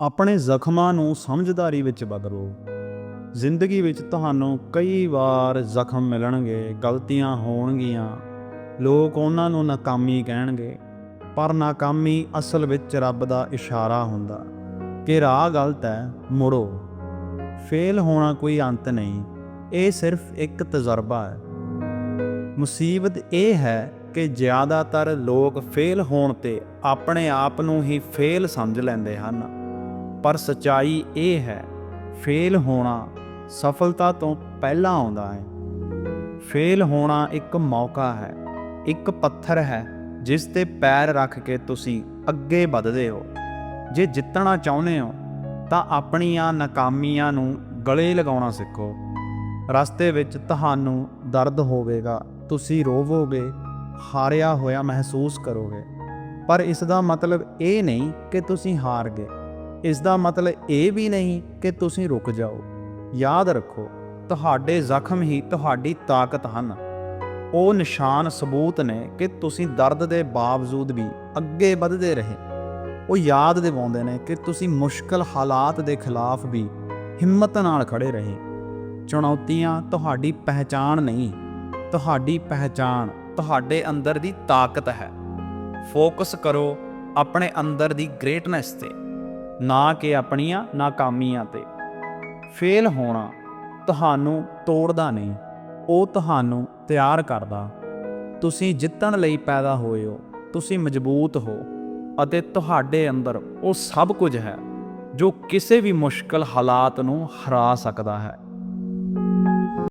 ਆਪਣੇ ਜ਼ਖਮਾਂ ਨੂੰ ਸਮਝਦਾਰੀ ਵਿੱਚ ਬਦਲੋ। ਜ਼ਿੰਦਗੀ ਵਿੱਚ ਤੁਹਾਨੂੰ ਕਈ ਵਾਰ ਜ਼ਖਮ ਮਿਲਣਗੇ, ਗਲਤੀਆਂ ਹੋਣਗੀਆਂ। ਲੋਕ ਉਹਨਾਂ ਨੂੰ ਨਾਕਾਮੀ ਕਹਿਣਗੇ, ਪਰ ਨਾਕਾਮੀ ਅਸਲ ਵਿੱਚ ਰੱਬ ਦਾ ਇਸ਼ਾਰਾ ਹੁੰਦਾ ਕਿ ਰਾਹ ਗਲਤ ਹੈ, ਮੁੜੋ। ਫੇਲ ਹੋਣਾ ਕੋਈ ਅੰਤ ਨਹੀਂ, ਇਹ ਸਿਰਫ ਇੱਕ ਤਜਰਬਾ ਹੈ। ਮੁਸੀਬਤ ਇਹ ਹੈ ਕਿ ਜ਼ਿਆਦਾਤਰ ਲੋਕ ਫੇਲ ਹੋਣ ਤੇ ਆਪਣੇ ਆਪ ਨੂੰ ਹੀ ਫੇਲ ਸਮਝ ਲੈਂਦੇ ਹਨ। ਪਰ ਸਚਾਈ ਇਹ ਹੈ, ਫੇਲ ਹੋਣਾ ਸਫਲਤਾ ਤੋਂ ਪਹਿਲਾਂ ਆਉਂਦਾ ਹੈ। ਫੇਲ ਹੋਣਾ ਇੱਕ ਮੌਕਾ ਹੈ, ਇੱਕ ਪੱਥਰ ਹੈ, ਜਿਸ ਤੇ ਪੈਰ ਰੱਖ ਕੇ ਤੁਸੀਂ ਅੱਗੇ ਵਧਦੇ ਹੋ। ਜੇ ਜਿੱਤਣਾ ਚਾਹੁੰਦੇ ਹੋ, ਤਾਂ ਆਪਣੀਆਂ ਨਾਕਾਮੀਆਂ ਨੂੰ ਗਲੇ ਲਗਾਉਣਾ ਸਿੱਖੋ। ਰਸਤੇ ਵਿੱਚ ਤੁਹਾਨੂੰ ਦਰਦ ਹੋਵੇਗਾ, ਤੁਸੀਂ ਰੋਵੋਗੇ, ਹਾਰਿਆ ਹੋਇਆ ਮਹਿਸੂਸ ਕਰੋਗੇ। ਪਰ ਇਸ ਦਾ ਮਤਲਬ ਇਹ ਨਹੀਂ ਕਿ ਤੁਸੀਂ ਹਾਰ ਗਏ। ਇਸ ਦਾ ਮਤਲਬ ਇਹ ਵੀ ਨਹੀਂ ਕਿ ਤੁਸੀਂ ਰੁਕ ਜਾਓ। ਯਾਦ ਰੱਖੋ, ਤੁਹਾਡੇ ਜ਼ਖਮ ਹੀ ਤੁਹਾਡੀ ਤਾਕਤ ਹਨ। ਉਹ ਨਿਸ਼ਾਨ ਸਬੂਤ ਨੇ ਕਿ ਤੁਸੀਂ ਦਰਦ ਦੇ ਬਾਵਜੂਦ ਵੀ ਅੱਗੇ ਵਧਦੇ ਰਹੇ। ਉਹ ਯਾਦ ਦਿਵਾਉਂਦੇ ਨੇ ਕਿ ਤੁਸੀਂ ਮੁਸ਼ਕਲ ਹਾਲਾਤ ਦੇ ਖਿਲਾਫ ਵੀ ਹਿੰਮਤ ਨਾਲ ਖੜੇ ਰਹੇ। ਚੁਣੌਤੀਆਂ ਤੁਹਾਡੀ ਪਹਿਚਾਣ ਨਹੀਂ, ਤੁਹਾਡੀ ਪਹਿਚਾਣ ਤੁਹਾਡੇ ਅੰਦਰ ਦੀ ਤਾਕਤ ਹੈ। ਫੋਕਸ ਕਰੋ ਆਪਣੇ ਅੰਦਰ ਦੀ ਗ੍ਰੇਟਨੈਸ ਤੇ। ਨਾ ਕਿ ਆਪਣੀਆਂ ਨਾਕਾਮੀਆਂ ਤੇ। ਫੇਲ ਹੋਣਾ ਤੁਹਾਨੂੰ ਤੋੜਦਾ ਨਹੀਂ, ਉਹ ਤੁਹਾਨੂੰ ਤਿਆਰ ਕਰਦਾ। ਤੁਸੀਂ ਜਿੱਤਣ ਲਈ ਪੈਦਾ ਹੋਏ ਹੋ, ਤੁਸੀਂ ਮਜ਼ਬੂਤ ਹੋ ਅਤੇ ਤੁਹਾਡੇ ਅੰਦਰ ਉਹ ਸਭ ਕੁਝ ਹੈ ਜੋ ਕਿਸੇ ਵੀ ਮੁਸ਼ਕਲ ਹਾਲਾਤ ਨੂੰ ਹਰਾ ਸਕਦਾ ਹੈ।